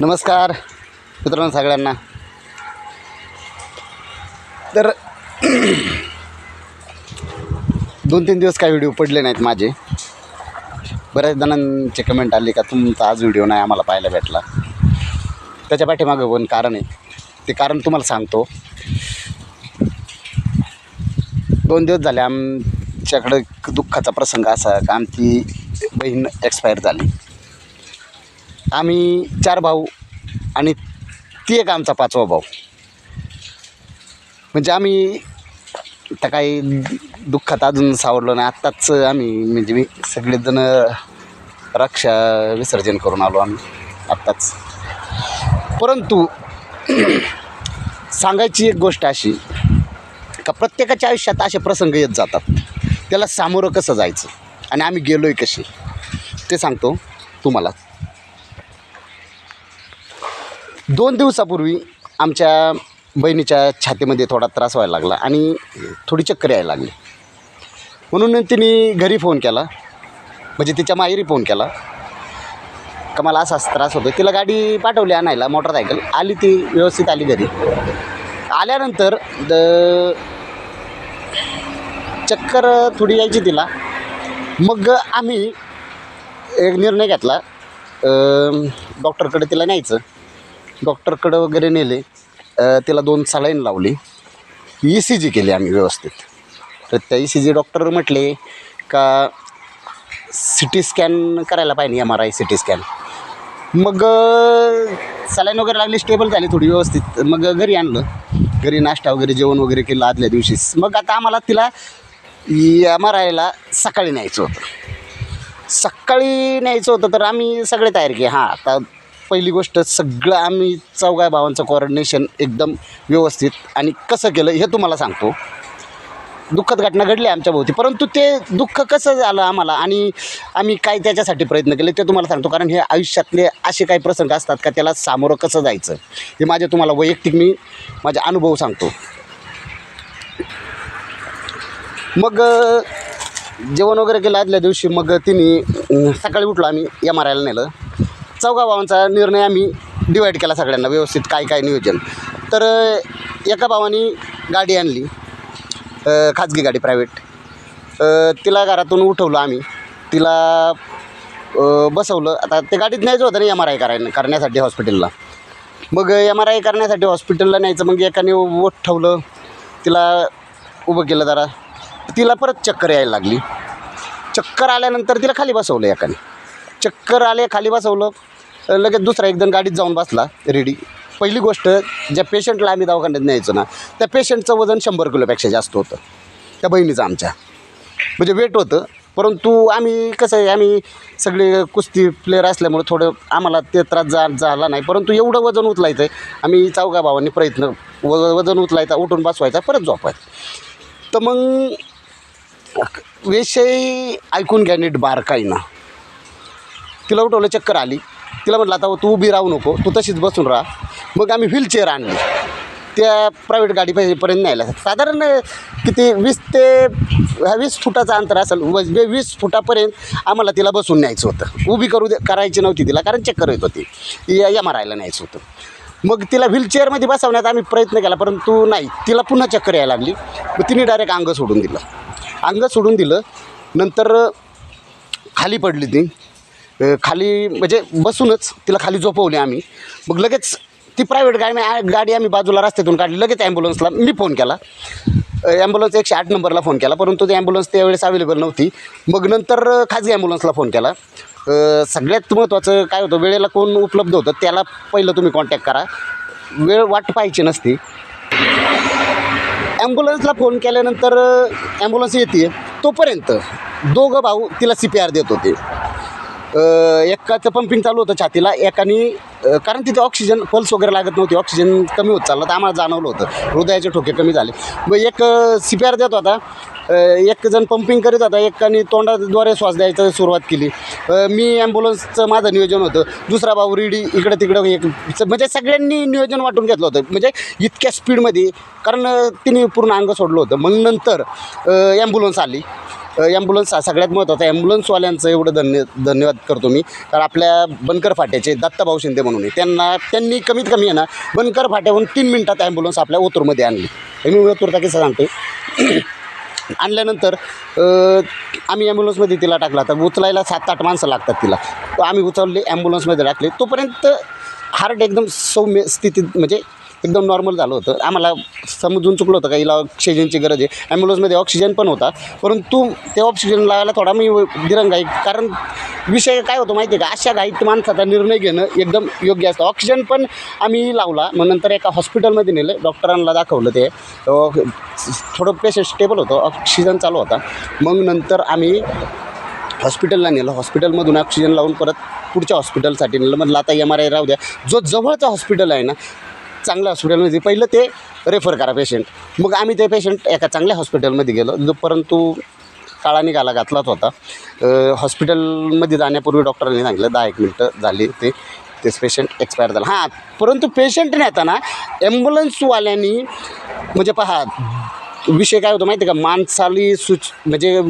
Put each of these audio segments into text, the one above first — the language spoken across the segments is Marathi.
नमस्कार मित्रांनो सगळ्यांना. तर दोन तीन दिवस काय व्हिडिओ पडले नाहीत माझे. बऱ्याच जणांचे कमेंट आली का तुमचा आज व्हिडिओ नाही आम्हाला पाहायला भेटला. त्याच्या पाठीमागं पण कारण आहे. ते कारण तुम्हाला सांगतो. दोन दिवस झाले आमच्याकडं दुःखाचा प्रसंग असा का आमची बहीण एक्सपायर झाली. आम्ही चार भाऊ आणि ती एक आमचा पाचवा भाऊ. म्हणजे आम्ही तर काही दुःखात अजून सावरलो नाही. आत्ताच आम्ही म्हणजे मी सगळेजण रक्षा विसर्जन करून आलो आम्ही. आत्ताच. परंतु सांगायची एक गोष्ट अशी का प्रत्येकाच्या आयुष्यात असे प्रसंग येत जातात. त्याला सामोरं कसं जायचं? आणि आम्ही गेलो आहे कसे? ते सांगतो तुम्हाला. दोन दिवसापूर्वी आमच्या बहिणीच्या छातीमध्ये थोडा त्रास व्हायला लागला आणि थोडी चक्कर यायला लागली. म्हणून तिने घरी फोन केला. म्हणजे तिच्या माहेरी फोन केला. का मला असाच त्रास होतो तिला गाडी पाठवली आणायला मोटरसायकल आली ती व्यवस्थित आली घरी. आल्यानंतर द चक्कर थोडी यायची तिला. मग आम्ही एक निर्णय घेतला. डॉक्टरकडे तिला न्यायचं. डॉक्टरकडं वगैरे नेले तिला दोन सलाईन लावली. ई सी जी केली आम्ही व्यवस्थित. तर त्या ई सी जी डॉक्टर म्हटले का सी टी स्कॅन करायला पाहिजे M R I C T scan मग सलाईन वगैरे लागली स्टेबल झाली थोडी व्यवस्थित. मग घरी आणलं. घरी नाश्ता वगैरे जेवण वगैरे केलं आदल्या दिवशीच मग आता आम्हाला तिला एम आर आयला सकाळी न्यायचं होतं. सकाळी न्यायचं होतं तर आम्ही सगळे तयार केले. हां आता पहिली गोष्ट सगळं आम्ही चौघा भावांचं कॉर्डिनेशन एकदम व्यवस्थित आणि कसं केलं हे तुम्हाला सांगतो. दुःखद घटना घडली आमच्या भोवती परंतु ते दुःख कसं झालं आम्हाला आणि आम्ही काय त्याच्यासाठी प्रयत्न केले ते तुम्हाला सांगतो. कारण हे आयुष्यातले असे काही प्रसंग असतात का त्याला सामोरं कसं जायचं हे माझे तुम्हाला वैयक्तिक मी माझे अनुभव सांगतो. मग जेवण वगैरे केलं आदल्या दिवशी मग तिने सकाळी उठलो आम्ही एम आर आयला नेलं. चौघा भावांचा निर्णय आम्ही डिवाईड केला सगळ्यांना व्यवस्थित काय काय नियोजन. तर एका भावानी गाडी आणली खाजगी गाडी प्रायव्हेट तिला घरातून उठवलं आम्ही. तिला बसवलं. आता ते गाडीत न्यायचं होतं ना एम आर आय करायला करण्यासाठी हॉस्पिटलला मग एम आर आय करण्यासाठी हॉस्पिटलला न्यायचं मग एकाने ओठ ठेवलं तिला उभं केलं जरा. तिला परत चक्कर यायला लागली. चक्कर आल्यानंतर तिला खाली बसवलं एकाने. चक्कर आले खाली बसवलं. लगेच दुसरा एकदम गाडीत जाऊन बसला रेडी. पहिली गोष्ट ज्या पेशंटला आम्ही दवाखान्यात न्यायचो ना त्या पेशंटचं वजन शंभर किलोपेक्षा जास्त होतं. त्या बहिणीचं आमच्या. म्हणजे वेट होतं परंतु आम्ही कसं आहे आम्ही सगळे कुस्ती प्लेअर असल्यामुळे थोडं आम्हाला ते त्रास जा झाला नाही परंतु एवढं वजन उचलायचं आहे आम्ही चौघा भावांनी प्रयत्न व वजन उचलायचा उठून बसवायचा परत झोपायचं. तर मग विषय ऐकून घ्या नीट ना तिला उठवलं चक्कर आली. तिला म्हटलं आता तू उभी राहू नको तू तशीच बसून राहा. मग आम्ही व्हीलचेअर आणली. त्या प्रायव्हेट गाडी गाडीपर्यंत न्यायला. साधारण किती वीस ते वीस फुटाचं अंतर असेल म्हणजे व- वीस फुटापर्यंत आम्हाला तिला बसून न्यायचं होतं. उभी करू दे करायची नव्हती तिला कारण चक्कर येत होती. एम आर आयला न्यायचं होतं. मग तिला व्हीलचेअरमध्ये बसवण्यात आम्ही प्रयत्न केला परंतु नाही. तिला पुन्हा चक्कर यायला लागली. मग तिने डायरेक्ट अंग सोडून दिलं. अंग सोडून दिलं. नंतर खाली पडली ती. खाली म्हणजे बसूनच तिला खाली झोपवली आम्ही. मग लगेच ती प्रायव्हेट गाडी गाडी आम्ही बाजूला रस्त्यातून काढली. लगेच ॲम्ब्युलन्सला मी फोन केला. ॲम्ब्युलन्स एकशे आठ नंबरला फोन केला. परंतु ती ॲम्ब्युलन्स त्यावेळेस अवेलेबल नव्हती. मग नंतर खाजगी ॲम्ब्युलन्सला फोन केला. सगळ्यात महत्त्वाचं काय होतं वेळेला कोण उपलब्ध होतं त्याला पहिलं तुम्ही कॉन्टॅक्ट करा. वेळ वाट पाहायची नसती. ॲम्ब्युलन्सला फोन केल्यानंतर ॲम्ब्युलन्स येते तोपर्यंत दोघं भाऊ तिला सी पी आर देत होते. एकाचं पंपिंग चालू होतं छातीला. एकाने कारण तिथे ऑक्सिजन पल्स वगैरे लागत नव्हती. ऑक्सिजन कमी होत चाललं. तर आम्हाला जाणवलं होतं. हृदयाचे ठोके कमी झाले. मग एक सी पी आर देत होता. एक जण पंपिंग करीत होता. एकाने तोंडाद्वारे श्वास द्यायचं सुरुवात केली. मी ॲम्ब्युलन्सचं माझं नियोजन होतं. दुसरा भाऊ रेडी इकडं तिकडं एक म्हणजे सगळ्यांनी नियोजन वाटून घेतलं होतं. म्हणजे इतक्या स्पीडमध्ये कारण तिने पूर्ण अंग सोडलं होतं. मग नंतर ॲम्ब्युलन्स आली. ॲम्ब्युलन्स सगळ्यात महत्त्वाचा ॲम्ब्युलन्सवाल्यांचं एवढं धन्य धन्यवाद करतो मी. कारण आपल्या बनकर फाट्याचे दत्ताभाऊ शिंदे म्हणून आहे. त्यांना त्यांनी कमीत कमी आहे ना बनकर फाट्याहून तीन मिनटात ॲम्ब्युलन्स आपल्या ओतूरमध्ये आणली. हे मी ओतूरचा किस्सा सांगतो आणल्यानंतर आम्ही ॲम्ब्युलन्समध्ये तिला टाकला. तर उचलायला सात आठ माणसं लागतात तिला. आम्ही उचलले ॲम्ब्युलन्समध्ये टाकले. तोपर्यंत हार्ट एकदम सौम्य स्थितीत म्हणजे एकदम नॉर्मल झालं होतं. आम्हाला समजून चुकलं होतं का हिला ऑक्सिजनची गरज आहे. ॲम्ब्युलन्समध्ये ऑक्सिजन पण होता. परंतु ते ऑक्सिजन लावायला थोडा मी दिरंगाई कारण विषय काय होतो माहिती आहे का? अशा घाईत माणसाचा निर्णय घेणं एकदम योग्य असतं. ऑक्सिजन पण आम्ही लावला. मग नंतर एका हॉस्पिटलमध्ये नेलं. डॉक्टरांना दाखवलं ते. थोडं पेशंट स्टेबल होतं. ऑक्सिजन चालू होता. मग नंतर आम्ही हॉस्पिटलला नेलं. हॉस्पिटलमधून ऑक्सिजन लावून परत पुढच्या हॉस्पिटलसाठी नेलं. म्हटलं आता एम आर आय राहू द्या. जो जवळचा हॉस्पिटल आहे ना चांगल्या हॉस्पिटलमध्ये पहिलं ते रेफर करा पेशंट मग आम्ही ते पेशंट एका चांगल्या हॉस्पिटलमध्ये गेलो. जो परंतु काळा निघाला घातलाच होता. हॉस्पिटलमध्ये जाण्यापूर्वी डॉक्टरांनी सांगितलं दहा एक मिनटं झाली ते. तेच पेशंट एक्सपायर झाला. हां परंतु पेशंट नेताना ॲम्ब्युलन्सवाल्यांनी म्हणजे पहा विषय काय होतो माहिती आहे का? माणसाली सुच म्हणजे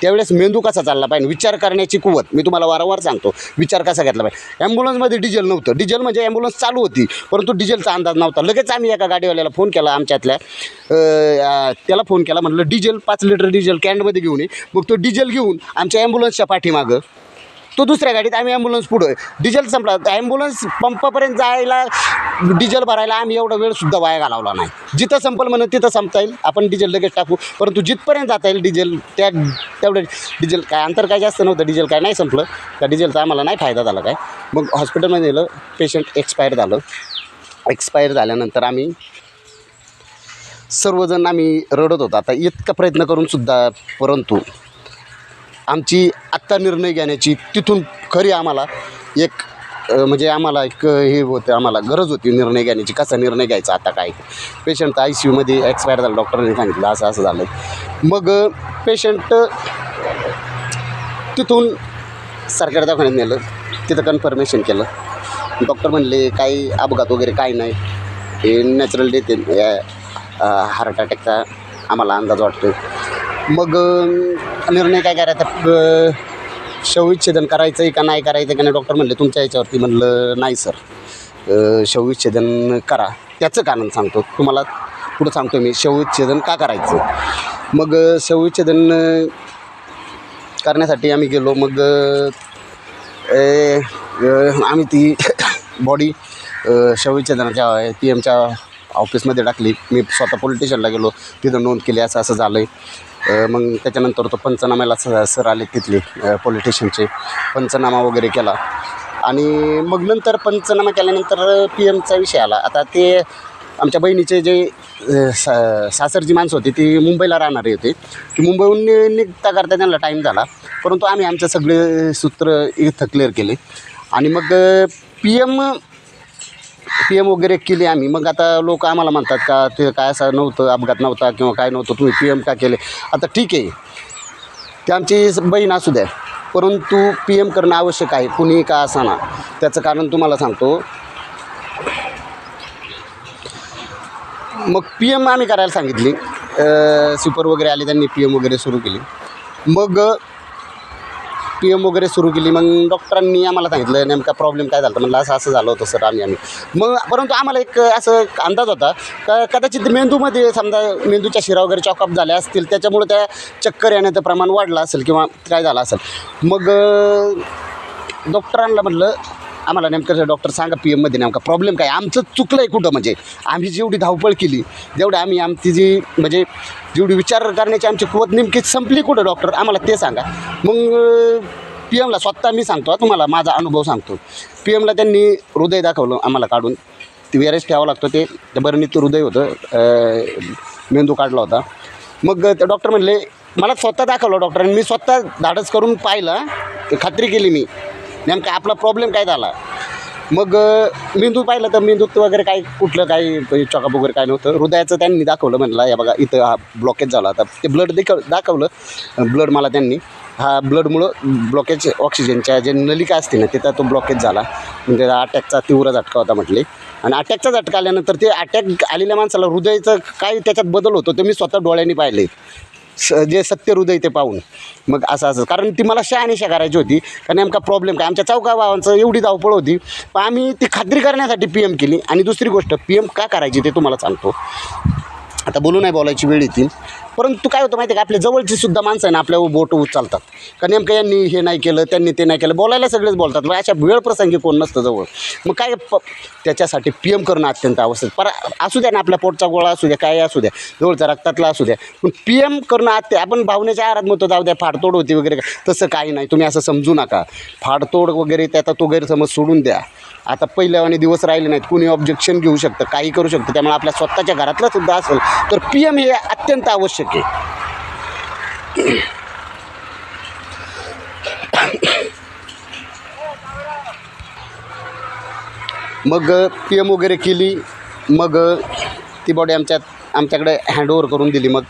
त्यावेळेस मेंदू कसा चालला पाहिजे? विचार करण्याची कुवत. मी तुम्हाला वारंवार सांगतो. विचार कसा घेतला पाहिजे? ॲम्ब्युलन्समध्ये डिझेल नव्हतं. डिझेल म्हणजे ॲम्ब्युलन्स चालू होती. परंतु डिझेलचा अंदाज नव्हता. लगेच आम्ही एका गाडीवाल्याला फोन केला आमच्यातल्या त्याला फोन केला. म्हटलं डिझेल पाच लिटर डिझेल कॅनमध्ये घेऊन ये. मग तो डिझेल घेऊन आमच्या ॲम्ब्युलन्सच्या पाठीमागं तो दुसऱ्या गाडीत आम्ही ॲम्ब्युलन्स पुढं. डिझेल संपला. ॲम्ब्युलन्स पंपापर्यंत जायला डिझेल भरायला आम्ही एवढा वेळसुद्धा वाया घालवला नाही. जिथं संपल म्हणून तिथं संपता येईल. आपण डिझेल लगेच टाकू. परंतु जिथपर्यंत जाता येईल डिझेल त्या तेवढं डिझेल काय अंतर काय जास्त नव्हतं. डिझेल काय नाही संपलं. त्या डिझेलचा आम्हाला नाही फायदा झाला काय. मग हॉस्पिटलमध्ये नेलं. पेशंट एक्सपायर झालं. एक्सपायर झाल्यानंतर आम्ही सर्वजण आम्ही रडत होतो. आता इतका प्रयत्न करूनसुद्धा परंतु आमची आत्ता निर्णय घेण्याची तिथून खरी आम्हाला एक म्हणजे आम्हाला एक हे होतं आम्हाला गरज होती निर्णय घेण्याची कसा निर्णय घ्यायचा आता काय. पेशंट आय सी यूमध्ये एक्सपायर झालं डॉक्टरांनी सांगितलं असं असं झालं. मग पेशंट तिथून सरकारी दवाखान्यात नेलं तिथं कन्फर्मेशन केलं. डॉक्टर म्हणले काही अपघात वगैरे काही नाही. हे नॅचरल डेथ हार्ट अटॅकचा आम्हाला अंदाज वाटतो. मग निर्णय काय करायचा? शवविच्छेदन करायचं आहे का नाही करायचं का नाही? डॉक्टर म्हणले तुमच्या याच्यावरती म्हणलं नाही सर. शवविच्छेदन करा. त्याचं कारण सांगतो. तुम्हाला पुढं सांगतो मी शवविच्छेदन का करायचं? मग शवविच्छेदन करण्यासाठी आम्ही गेलो. मग आम्ही ती बॉडी शवविच्छेदनाच्या पी एमच्या ऑफिसमध्ये टाकली. मी स्वतः पोलिटिशनला गेलो. तिथं नोंद केली असं असं झालं आहे मग त्याच्यानंतर तो पंचनाम्याला स सर आले तिथले पोलीस स्टेशनचे पंचनामा वगैरे केला. आणि मग नंतर पंचनामा केल्यानंतर पी एमचा विषय आला. आता ते आमच्या बहिणीचे जे सा सासरची माणसं होती ती मुंबईला राहणारी होती. ती मुंबईहून नि- निघता करता त्यांना टाईम झाला. परंतु आम्ही आमचे सगळे सूत्र इथं क्लिअर केले. आणि मग पी एम पी एम वगैरे केली आम्ही. मग आता लोक आम्हाला म्हणतात का ते काय असं नव्हतं अपघात नव्हता किंवा काय नव्हतं तुम्ही पी एम का केले? आता ठीक आहे. ते आमची बहीण असू द्या. परंतु पी एम करणं आवश्यक आहे. कुणी का असाना. त्याचं कारण तुम्हाला सांगतो. मग पी एम आम्ही करायला सांगितली. सुपर वगैरे आले त्यांनी पी एम वगैरे सुरू केली. मग पी एम वगैरे सुरू केली. मग डॉक्टरांनी आम्हाला सांगितलं नेमका प्रॉब्लेम काय झाला म्हणलं असं असं झालं होतं सर आम्ही आम्ही. मग परंतु आम्हाला एक असं अंदाज होता का कदाचित मेंदूमध्ये समजा मेंदूच्या शिरा वगैरे चॉकअप झाल्या असतील त्याच्यामुळे त्या चक्कर येण्याचं प्रमाण वाढलं असेल किंवा काय झालं असेल. मग डॉक्टरांना म्हटलं आम्हाला नेमकं डॉक्टर सांगा पी एममध्ये नेमका प्रॉब्लेम काय? आमचं चुकलं आहे कुठं म्हणजे? आम्ही जेवढी धावपळ केली जेवढं आम्ही आमची जी म्हणजे जेवढी विचार करण्याची आमची कुवत नेमकी संपली कुठं डॉक्टर? आम्हाला ते सांगा. मग पी एमला स्वतः मी सांगतो तुम्हाला माझा अनुभव सांगतो. पी एमला त्यांनी हृदय दाखवलं आम्हाला काढून. ते वेरेस ठेवावं लागतो ते त्या बरणीत हृदय होतं मेंदू काढला होता. मग ते डॉक्टर म्हणले मला स्वतः दाखवलं डॉक्टरांनी मी स्वतः धाडस करून पाहिलं खात्री केली मी. नेमका आपला प्रॉब्लेम काय झाला? मग मेंदू पाहिलं तर मेंदूत वगैरे काही कुठलं काही चॉकअप वगैरे काय नव्हतं. हृदयाचं त्यांनी दाखवलं म्हणलं या बघा इथं हा ब्लॉकेज झाला. आता ते ब्लड देख दाखवलं. ब्लड मला त्यांनी हा ब्लडमुळं ब्लॉकेज ऑक्सिजनच्या जे नलिका असते ना तिथं तो ब्लॉकेज झाला. म्हणजे अटॅकचा तीव्र झटका होता म्हटले. आणि अटॅकचा झटका आल्यानंतर ते अटॅक आलेल्या माणसाला हृदयाचं काय त्याच्यात बदल होतो ते मी स्वतः डोळ्यांनी पाहिले. स जे सत्य हृदय ते पाहून. मग असं असं. कारण ती मला शहानिशा करायची होती. कारण नेमका प्रॉब्लेम काय? आमच्या चौका भावांचं एवढी धावपळ होती. पण आम्ही ती खात्री करण्यासाठी पी एम केली. आणि दुसरी गोष्ट पी एम का करायची ते तुम्हाला सांगतो. आता बोलू नाही बोलायची वेळ येतील. परंतु काय होतं माहिती आहे का? आपल्या जवळची सुद्धा माणसं आहे ना आपल्या बोट उचलतात. का नेमकं यांनी हे नाही केलं त्यांनी ते नाही केलं बोलायला सगळेच बोलतात. मग अशा वेळ प्रसंगी कोण नसतं जवळ. मग काय प त्याच्यासाठी पी एम करणं अत्यंत आवश्यक. पर असू द्या ना आपल्या पोटचा गोळा असू द्या काय असू द्या जवळचा रक्तातला असू द्या. पण पी एम करणं अत्य आपण भावनेच्या आहारात म्हणतो जाऊ द्या फाडतोड होती वगैरे का तसं काही नाही. तुम्ही असं समजू नका. फाडतोड वगैरे त्याचा तो गैरसमज सोडून द्या. आता पहिल्यावाने दिवस राहिले नाहीत कुणी ऑब्जेक्शन घेऊ शकतं काही करू शकतं त्यामुळे आपल्या स्वतःच्या घरातलं सुद्धा असेल तर पी एम हे अत्यंत आवश्यक आहे मग पी एम वगैरे केली. मग ती बॉडी आमच्यात आमच्याकडे हँडओव्हर करून दिली. मग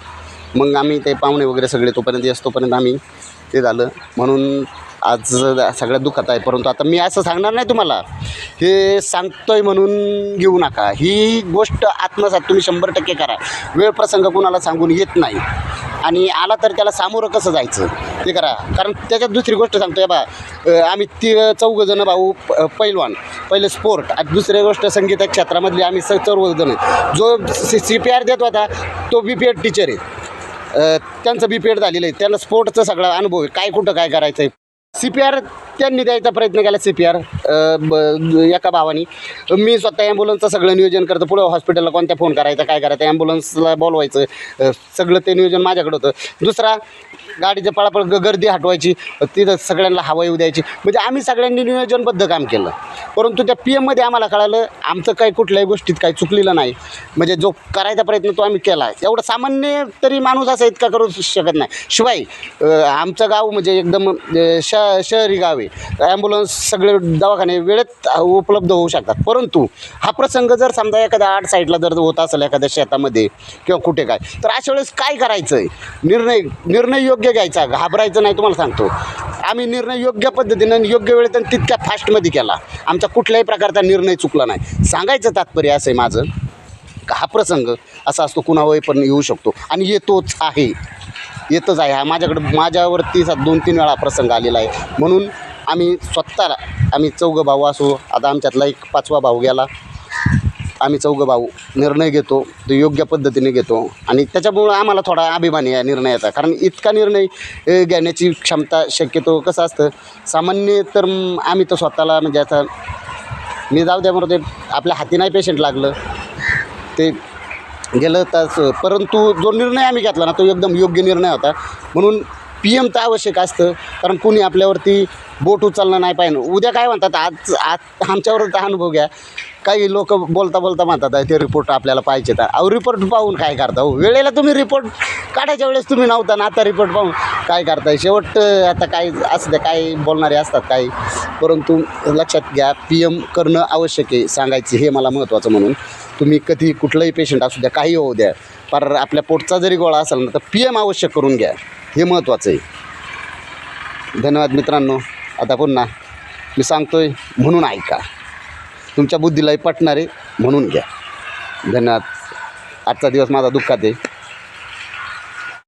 मग आम्ही ते पाहुणे वगैरे सगळे तोपर्यंत येस तोपर्यंत आम्ही ते झालं. म्हणून आज सगळ्यात दुःखात आहे परंतु आता मी असं सांगणार नाही तुम्हाला. हे सांगतोय म्हणून घेऊ नका. ही गोष्ट आत्मसात तुम्ही शंभर टक्के करा. वेळ प्रसंग कुणाला सांगून येत नाही. आणि आला तर त्याला सामोरं कसं जायचं? ते करा. कारण त्याच्यात दुसरी गोष्ट सांगतो बा आम्ही ती चौघजणं भाऊ प- पैलवान पहिले स्पोर्ट आणि दुसरी गोष्ट संगीत क्षेत्रामधली आम्ही स चौघजण. जो सी सी पी आर देत होता तो बी पी एड टीचर आहे. त्यांचं बी पी एड झालेलं आहे. त्यांना स्पोर्टचा सगळा अनुभव आहे. काय कुठं काय करायचं आहे सी पी आर त्यांनी द्यायचा प्रयत्न केला सी पी आर एका भावानी. मी स्वतः ॲम्ब्युलन्सचं सगळं नियोजन करतो. पुढं हॉस्पिटलला कोणत्या फोन करायचा काय करायचं ॲम्ब्युलन्सला बोलवायचं सगळं ते नियोजन माझ्याकडं होतं. दुसरा गाडीचं पळापळ ग- गर्दी हटवायची तिथं सगळ्यांना हवा येऊ द्यायची. म्हणजे आम्ही सगळ्यांनी नियोजनबद्ध काम केलं. परंतु त्या पी एममध्ये आम्हाला कळालं आमचं काही कुठल्याही गोष्टीत काही चुकलेलं नाही. म्हणजे जो करायचा प्रयत्न तो आम्ही केला. एवढं सामान्य तरी माणूस असा इतका करू शकत नाही. शिवाय आमचं गाव म्हणजे एकदम श शहरी गाव आहे. ॲम्ब्युलन्स सगळे दवाखाने वेळेत उपलब्ध होऊ शकतात. परंतु हा प्रसंग जर समजा एखाद्या आठ साईडला जर होत असेल एखाद्या शेतामध्ये किंवा कुठे काय तर अशा वेळेस काय करायचं आहे निर्णय निर्णय योग्य घ्यायचा. घाबरायचं नाही तुम्हाला सांगतो. आम्ही निर्णय योग्य पद्धतीनं योग्य वेळेत आणि तितक्या फास्टमध्ये केला. आमचा कुठल्याही प्रकारचा निर्णय चुकला नाही. सांगायचं तात्पर्य असं आहे माझं. हा प्रसंग असा असतो कुणावरही पण येऊ शकतो. आणि येतोच आहे. येतच आहे. हा माझ्याकडं माझ्यावरती दोन तीन वेळा प्रसंग आलेला आहे. म्हणून आम्ही स्वतःला आम्ही चौघं भाऊ असो आता आमच्यातला एक पाचवा भाऊ गेला. आम्ही चौघं भाऊ. निर्णय घेतो तो योग्य पद्धतीने घेतो. आणि त्याच्यामुळं आम्हाला थोडा अभिमान आहे या निर्णयाचा. कारण इतका निर्णय घेण्याची क्षमता शक्यतो कसं असतं सामान्य तर आम्ही तर स्वतःला म्हणजे आता मी जाऊ द्या बरं ते आपल्या हाती नाही पेशंट लागलं. ते गेलं तास परंतु जो निर्णय आम्ही घेतला ना तो एकदम योग्य निर्णय होता. म्हणून पी एम तर आवश्यक असतं कारण कुणी आपल्यावरती बोट उचलणं नाही पाहिजे. उद्या काय म्हणतात आज आज आमच्यावर अनुभव घ्या. काही लोक बोलता बोलता म्हणतात ते रिपोर्ट आपल्याला पाहिजे तर अहो रिपोर्ट पाहून काय करता? हो वेळेला तुम्ही रिपोर्ट काढायच्या वेळेस तुम्ही नव्हता ना आता रिपोर्ट पाहून काय करताय? शेवट आता काय असं द्या काय बोलणारे असतात काही. परंतु लक्षात घ्या पी एम करणं आवश्यक आहे सांगायचं हे मला महत्त्वाचं म्हणून. तुम्ही कधी कुठलंही पेशंट असू द्या काही होऊ द्या. पर आपल्या पोटचा जरी गोळा असेल ना तर पी एम आवश्यक करून घ्या. हे महत्त्वाचं आहे. धन्यवाद मित्रांनो. आता पुन्हा मी सांगतोय म्हणून ऐका. तुमच्या बुद्धीलाही पटणार आहे म्हणून घ्या. धन्यवाद. आजचा दिवस माझा दुःखात आहे.